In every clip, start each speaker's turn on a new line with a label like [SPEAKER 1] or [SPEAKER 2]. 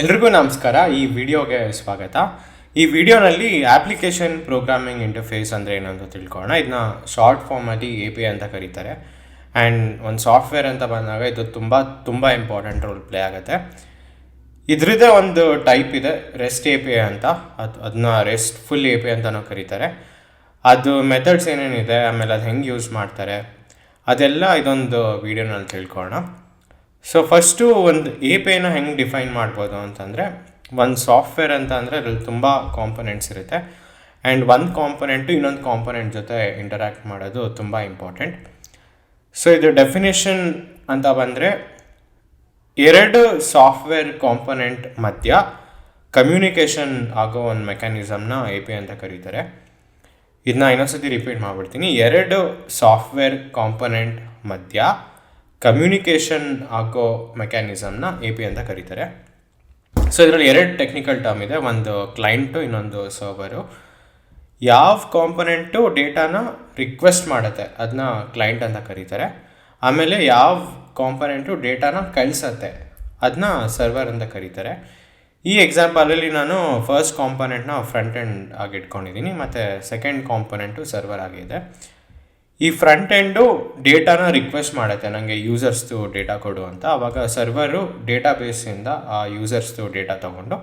[SPEAKER 1] ಎಲ್ರಿಗೂ ನಮಸ್ಕಾರ. ಈ ವಿಡಿಯೋಗೆ ಸ್ವಾಗತ. ಈ ವಿಡಿಯೋನಲ್ಲಿ ಆಪ್ಲಿಕೇಶನ್ ಪ್ರೋಗ್ರಾಮಿಂಗ್ ಇಂಟರ್ಫೇಸ್ ಅಂದರೆ ಏನು ಅಂತ ತಿಳ್ಕೊಳ್ಳೋಣ. ಇದನ್ನ ಶಾರ್ಟ್ ಫಾರ್ಮಲ್ಲಿ ಎ ಪಿ ಅಂತ ಕರೀತಾರೆ. ಆ್ಯಂಡ್ ಒಂದು ಸಾಫ್ಟ್ವೇರ್ ಅಂತ ಬಂದಾಗ ಇದು ತುಂಬ ತುಂಬ ಇಂಪಾರ್ಟೆಂಟ್ ರೋಲ್ ಪ್ಲೇ ಆಗುತ್ತೆ. ಇದ್ರದ್ದೇ ಒಂದು ಟೈಪ್ ಇದೆ ರೆಸ್ಟ್ ಎ ಪಿ ಐ ಅಂತ. ಅದು ಅದನ್ನ ರೆಸ್ಟ್ ಫುಲ್ ಎ ಪಿ ಕರೀತಾರೆ. ಅದು ಮೆಥಡ್ಸ್ ಏನೇನಿದೆ, ಆಮೇಲೆ ಅದು ಹೆಂಗೆ ಯೂಸ್ ಮಾಡ್ತಾರೆ, ಅದೆಲ್ಲ ಇದೊಂದು ವಿಡಿಯೋನಲ್ಲಿ ತಿಳ್ಕೊಳ್ಳೋಣ. ಸೊ ಫಸ್ಟು ಒಂದು ಎ ಪೇನ ಹೆಂಗೆ ಡಿಫೈನ್ ಮಾಡ್ಬೋದು ಅಂತಂದರೆ, ಒಂದು ಸಾಫ್ಟ್ವೇರ್ ಅಂತ ಅಂದರೆ ಅದ್ರಲ್ಲಿ ತುಂಬ ಕಾಂಪೊನೆಂಟ್ಸ್ ಇರುತ್ತೆ. ಆ್ಯಂಡ್ ಒಂದು ಕಾಂಪೊನೆಂಟು ಇನ್ನೊಂದು ಕಾಂಪೊನೆಂಟ್ ಜೊತೆ ಇಂಟರ್ಯಾಕ್ಟ್ ಮಾಡೋದು ತುಂಬ ಇಂಪಾರ್ಟೆಂಟ್ ಸೊ ಇದು ಡೆಫಿನೇಷನ್ ಅಂತ ಬಂದರೆ, ಎರಡು ಸಾಫ್ಟ್ವೇರ್ ಕಾಂಪೊನೆಂಟ್ ಮಧ್ಯ ಕಮ್ಯುನಿಕೇಷನ್ ಆಗೋ ಒಂದು ಮೆಕ್ಯಾನಿಸಮ್ನ ಎ ಪಿ ಅಂತ ಕರೀತಾರೆ. ಇದನ್ನ ಇನ್ನೊಂದ್ಸತಿ ರಿಪೀಟ್ ಮಾಡಿಬಿಡ್ತೀನಿ. ಎರಡು ಸಾಫ್ಟ್ವೇರ್ ಕಾಂಪೊನೆಂಟ್ ಮಧ್ಯ ಕಮ್ಯುನಿಕೇಷನ್ ಹಾಕೋ ಮೆಕ್ಯಾನಿಸಮ್ನ ಎ ಪಿ ಅಂತ ಕರೀತಾರೆ. ಸೊ ಇದರಲ್ಲಿ ಎರಡು ಟೆಕ್ನಿಕಲ್ ಟರ್ಮ್ ಇದೆ. ಒಂದು ಕ್ಲೈಂಟು ಇನ್ನೊಂದು ಸರ್ವರು ಯಾವ ಕಾಂಪೊನೆಂಟು ಡೇಟಾನ ರಿಕ್ವೆಸ್ಟ್ ಮಾಡುತ್ತೆ ಅದನ್ನ ಕ್ಲೈಂಟ್ ಅಂತ ಕರೀತಾರೆ. ಆಮೇಲೆ ಯಾವ ಕಾಂಪೊನೆಂಟು ಡೇಟಾನ ಕಳಿಸತ್ತೆ ಅದನ್ನ ಸರ್ವರ್ ಅಂತ ಕರೀತಾರೆ. ಈ ಎಕ್ಸಾಂಪಲಲ್ಲಿ ನಾನು ಫಸ್ಟ್ ಕಾಂಪೊನೆಂಟ್ನ ಫ್ರಂಟ್ ಎಂಡ್ ಆಗಿ ಇಟ್ಕೊಂಡಿದ್ದೀನಿ ಮತ್ತು ಸೆಕೆಂಡ್ ಕಾಂಪೊನೆಂಟು ಸರ್ವರ್ ಆಗಿದೆ. ಈ ಫ್ರಂಟ್ ಎಂಡು ಡೇಟಾನ ರಿಕ್ವೆಸ್ಟ್ ಮಾಡುತ್ತೆ. ನನಗೆ ಯೂಸರ್ಸ್ದು ಡೇಟಾ ಕೊಡು ಅಂತ. ಆವಾಗ ಸರ್ವರು ಡೇಟಾ ಬೇಸಿಂದ ಆ ಯೂಸರ್ಸ್ದು ಡೇಟಾ ತೊಗೊಂಡು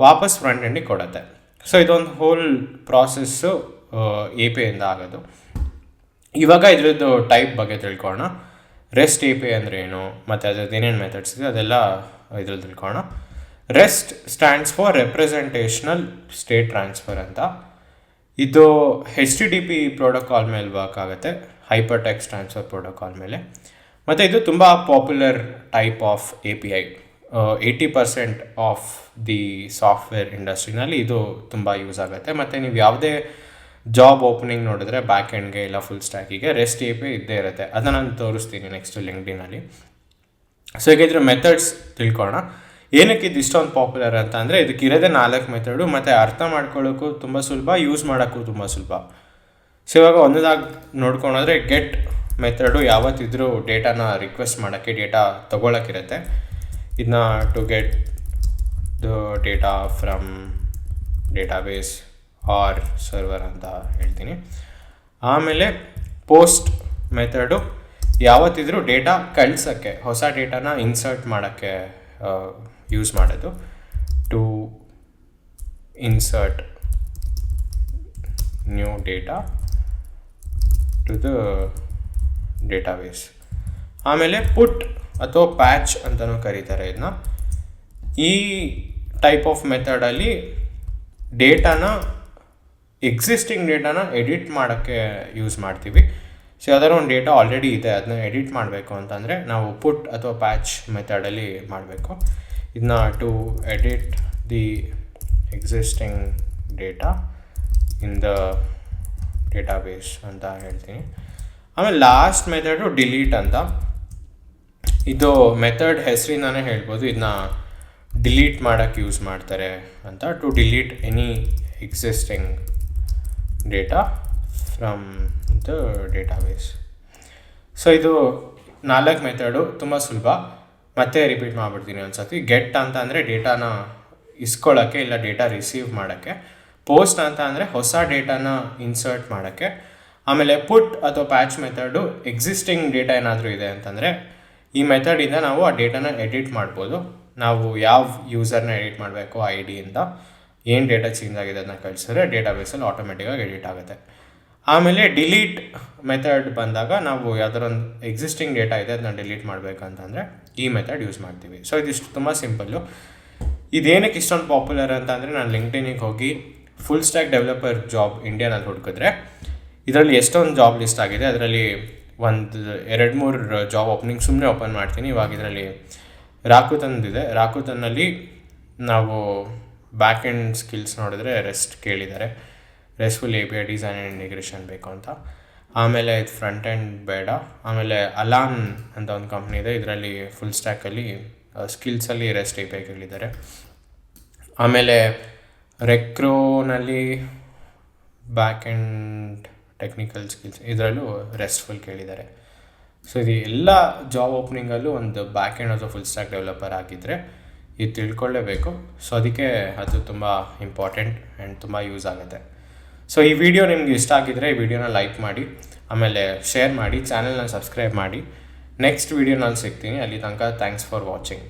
[SPEAKER 1] ವಾಪಸ್ ಫ್ರಂಟ್ ಎಂಡಿಗೆ ಕೊಡುತ್ತೆ. ಸೊ ಇದೊಂದು ಹೋಲ್ ಪ್ರಾಸೆಸ್ಸು ಎ ಪಿ ಇಂದ ಆಗೋದು. ಇವಾಗ ಇದ್ರದ್ದು ಟೈಪ್ ಬಗ್ಗೆ ತಿಳ್ಕೊಳ್ಳೋಣ ರೆಸ್ಟ್ ಎ ಪಿ ಅಂದರೆ ಏನು? ಮತ್ತು ಅದ್ರದ್ದು ಏನೇನು ಮೆಥಡ್ಸ್ ಇದೆ? ಅದೆಲ್ಲ ಇದ್ರಲ್ಲಿ ತಿಳ್ಕೊಳ್ಳೋಣ REST stands for representational state transfer ಅಂತ. ಇದು H T T P protocol ಮೇಲೆ ವರ್ಕ್ ಆಗುತ್ತೆ ಹೈಪರ್ ಟೆಕ್ಸ್ ಟ್ರಾನ್ಸ್ಫರ್ ಪ್ರೋಟೋಕಾಲ್ ಮೇಲೆ. ಮತ್ತು ಇದು ತುಂಬ popular type of A P I eighty percent of the software ಇಂಡಸ್ಟ್ರಿನಲ್ಲಿ ಇದು ತುಂಬ ಯೂಸ್ ಆಗುತ್ತೆ. ಮತ್ತು ನೀವು ಯಾವುದೇ ಜಾಬ್ ಓಪನಿಂಗ್ ನೋಡಿದ್ರೆ ಬ್ಯಾಕ್ ಎಂಡ್ಗೆ ಇಲ್ಲ ಫುಲ್ ಸ್ಟ್ಯಾಕಿಗೆ ರೆಸ್ಟ್ ಎ ಪಿ ಇದ್ದೇ ಇರುತ್ತೆ. ಅದನ್ನು ನಾನು ತೋರಿಸ್ತೀನಿ ನೆಕ್ಸ್ಟ್ ಲಿಂಕ್ಡಿನಲ್ಲಿ ಸೊ ಈಗ ಇದ್ರ ಮೆಥಡ್ಸ್ ತಿಳ್ಕೊಳ್ಳೋಣ. ಏನಕ್ಕೆ ಇದು ಇಷ್ಟೊಂದು ಪಾಪ್ಯುಲರ್ ಅಂತ ಅಂದರೆ ಇದಕ್ಕೆ ಇರೋದೇ ನಾಲ್ಕು ಮೆಥಡು ಮತ್ತು ಅರ್ಥ ಮಾಡ್ಕೊಳ್ಳೋಕ್ಕೂ ತುಂಬ ಸುಲಭ ಯೂಸ್ ಮಾಡೋಕ್ಕೂ ತುಂಬ ಸುಲಭ. ಸೊ ಇವಾಗ ಒಂದಾಗಿ ನೋಡ್ಕೊಂಡೋದ್ರೆ ಗೆಟ್ ಮೆಥಡು ಯಾವತ್ತಿದ್ರೂ ಡೇಟಾನ ರಿಕ್ವೆಸ್ಟ್ ಮಾಡೋಕ್ಕೆ ಡೇಟಾ ತೊಗೊಳಕ್ಕಿರುತ್ತೆ. ಇದನ್ನ to get the data from database or server ಅಂತ ಹೇಳ್ತೀನಿ. ಆಮೇಲೆ ಪೋಸ್ಟ್ ಮೆಥಡು ಯಾವತ್ತಿದ್ರೂ ಡೇಟಾ ಕಳ್ಸೋಕ್ಕೆ, ಹೊಸ ಡೇಟಾನ ಇನ್ಸರ್ಟ್ ಮಾಡೋಕ್ಕೆ ಯೂಸ್ ಮಾಡೋದು to insert new data to the database ಆಮೇಲೆ ಪುಟ್ ಅಥವಾ ಪ್ಯಾಚ್ ಅಂತಲೂ ಕರೀತಾರೆ ಇದನ್ನ ಈ ಟೈಪ್ ಆಫ್ ಮೆಥಡಲ್ಲಿ ಡೇಟಾನ ಎಕ್ಸಿಸ್ಟಿಂಗ್ ಡೇಟಾನ ಎಡಿಟ್ ಮಾಡೋಕ್ಕೆ ಯೂಸ್ ಮಾಡ್ತೀವಿ. ಸೊ ಯಾವ್ದಾದ್ರು ಒಂದು ಡೇಟಾ ಆಲ್ರೆಡಿ ಇದೆ ಅದನ್ನ ಎಡಿಟ್ ಮಾಡಬೇಕು ಅಂತಂದರೆ ನಾವು ಪುಟ್ ಅಥವಾ ಪ್ಯಾಚ್ ಮೆಥಡಲ್ಲಿ ಮಾಡಬೇಕು. ಇದನ್ನ to edit the existing data in the database ಅಂತ ಹೇಳ್ತೀನಿ. ಆಮೇಲೆ ಲಾಸ್ಟ್ ಮೆಥಡು ಡಿಲೀಟ್ ಅಂತ. ಇದು ಮೆಥಡ್ ಹೆಸರಿಂದಾನೇ ಹೇಳ್ಬೋದು. ಇದನ್ನ ಡಿಲೀಟ್ ಮಾಡೋಕ್ಕೆ ಯೂಸ್ ಮಾಡ್ತಾರೆ ಅಂತ to delete any existing data from the database so ಇದು ನಾಲ್ಕು ಮೆಥಡು ತುಂಬ ಸುಲಭ. ಮತ್ತೆ ರಿಪೀಟ್ ಮಾಡಿಬಿಡ್ತೀನಿ ಒಂದು ಸತಿ ಗೆಟ್ ಅಂತ ಅಂದರೆ ಡೇಟಾನ ಇಸ್ಕೊಳ್ಳೋಕ್ಕೆ ಇಲ್ಲ ಡೇಟಾ ರಿಸೀವ್ ಮಾಡೋಕ್ಕೆ. ಪೋಸ್ಟ್ ಅಂತ ಅಂದರೆ ಹೊಸ ಡೇಟಾನ ಇನ್ಸರ್ಟ್ ಮಾಡೋಕ್ಕೆ. ಆಮೇಲೆ ಪುಟ್ ಅಥವಾ ಪ್ಯಾಚ್ ಮೆಥಡು ಎಕ್ಸಿಸ್ಟಿಂಗ್ ಡೇಟಾ ಏನಾದರೂ ಇದೆ ಅಂತಂದರೆ ಈ ಮೆಥಡಿಂದ ನಾವು ಆ ಡೇಟಾನ ಎಡಿಟ್ ಮಾಡ್ಬೋದು. ನಾವು ಯಾವ ಯೂಸರ್ನ ಎಡಿಟ್ ಮಾಡಬೇಕು ಐ ಡಿಯಿಂದ ಏನು ಡೇಟಾ ಚೇಂಜ್ ಆಗಿದೆ ಅದನ್ನ ಕಳಿಸಿದ್ರೆ ಡೇಟಾಬೇಸಲ್ಲಿ ಆಟೋಮೆಟಿಕ್ಕಾಗಿ ಎಡಿಟ್ ಆಗುತ್ತೆ. ಆಮೇಲೆ ಡಿಲೀಟ್ ಮೆಥಡ್ ಬಂದಾಗ ನಾವು ಯಾವ್ದಾರೊಂದು ಎಕ್ಸಿಸ್ಟಿಂಗ್ ಡೇಟಾ ಇದೆ ಅದನ್ನ ಡಿಲೀಟ್ ಮಾಡಬೇಕಂತಂದರೆ ಈ ಮೆಥಡ್ ಯೂಸ್ ಮಾಡ್ತೀವಿ. ಸೊ ಇದಿಷ್ಟು ತುಂಬ ಸಿಂಪಲ್ಲು ಇದೇನಕ್ಕೆ ಇಷ್ಟೊಂದು ಪಾಪ್ಯುಲರ್ ಅಂತಂದರೆ ನಾನು ಲಿಂಕ್ಡಿನಿಗೆ ಹೋಗಿ ಫುಲ್ ಸ್ಟ್ಯಾಕ್ ಡೆವಲಪರ್ ಜಾಬ್ ಇಂಡಿಯಾನಲ್ಲಿ ಹುಡುಕಿದ್ರೆ, ಇದರಲ್ಲಿ ಎಷ್ಟೊಂದು ಜಾಬ್ ಲಿಸ್ಟ್ ಆಗಿದೆ, ಅದರಲ್ಲಿ ಒಂದು ಎರಡು ಮೂರು ಜಾಬ್ ಓಪನಿಂಗ್ ಸುಮ್ಮನೆ ಓಪನ್ ಮಾಡ್ತೀನಿ. ಇವಾಗ ಇದರಲ್ಲಿ ರಾಕುತನ್ದಿದೆ ರಾಕುತನ್ನಲ್ಲಿ ನಾವು ಬ್ಯಾಕ್ ಎಂಡ್ ಸ್ಕಿಲ್ಸ್ ನೋಡಿದ್ರೆ ರೆಸ್ಟ್ ಕೇಳಿದ್ದಾರೆ. Restful A P I design and integration ಬೇಕು ಅಂತ. ಆಮೇಲೆ ಇದು ಫ್ರಂಟ್ ಆ್ಯಂಡ್ ಬೇಡ. ಆಮೇಲೆ ಅಲಾನ್ ಅಂತ ಒಂದು ಕಂಪ್ನಿ ಇದೆ. ಇದರಲ್ಲಿ ಫುಲ್ ಸ್ಟ್ಯಾಕಲ್ಲಿ ಸ್ಕಿಲ್ಸಲ್ಲಿ ರೆಸ್ಟ್ ಎ ಪಿ ಐ ಕೇಳಿದ್ದಾರೆ ಆಮೇಲೆ ರೆಕ್ರೋನಲ್ಲಿ ಬ್ಯಾಕ್ ಆ್ಯಂಡ್ ಟೆಕ್ನಿಕಲ್ ಸ್ಕಿಲ್ಸ್ ಇದರಲ್ಲೂ ರೆಸ್ಟ್ಫುಲ್ ಕೇಳಿದ್ದಾರೆ. ಸೊ ಇದು ಎಲ್ಲ ಜಾಬ್ ಓಪನಿಂಗಲ್ಲೂ ಒಂದು ಬ್ಯಾಕ್ ಆ್ಯಂಡ್ ಅಥವಾ ಫುಲ್ ಸ್ಟ್ಯಾಕ್ ಡೆವಲಪರ್ ಆಗಿದ್ದರೆ ಇದು ತಿಳ್ಕೊಳ್ಳೇಬೇಕು. ಸೊ ಅದಕ್ಕೆ ಅದು ತುಂಬ ಇಂಪಾರ್ಟೆಂಟ್ ಆ್ಯಂಡ್ ತುಂಬ ಯೂಸ್ ಆಗುತ್ತೆ. ಸೊ ಈ ವಿಡಿಯೋ ನಿಮ್ಗೆ ಇಷ್ಟ ಆಗಿದ್ರೆ ಈ ವಿಡಿಯೋನ ಲೈಕ್ ಮಾಡಿ, ಆಮೇಲೆ ಶೇರ್ ಮಾಡಿ ಚಾನಲ್ನ ಸಬ್ಸ್ಕ್ರೈಬ್ ಮಾಡಿ. ನೆಕ್ಸ್ಟ್ ವಿಡಿಯೋನಲ್ಲಿ ಸಿಗ್ತೀನಿ. ಅಲ್ಲಿ ತನಕ ಥ್ಯಾಂಕ್ಸ್ ಫಾರ್ ವಾಚಿಂಗ್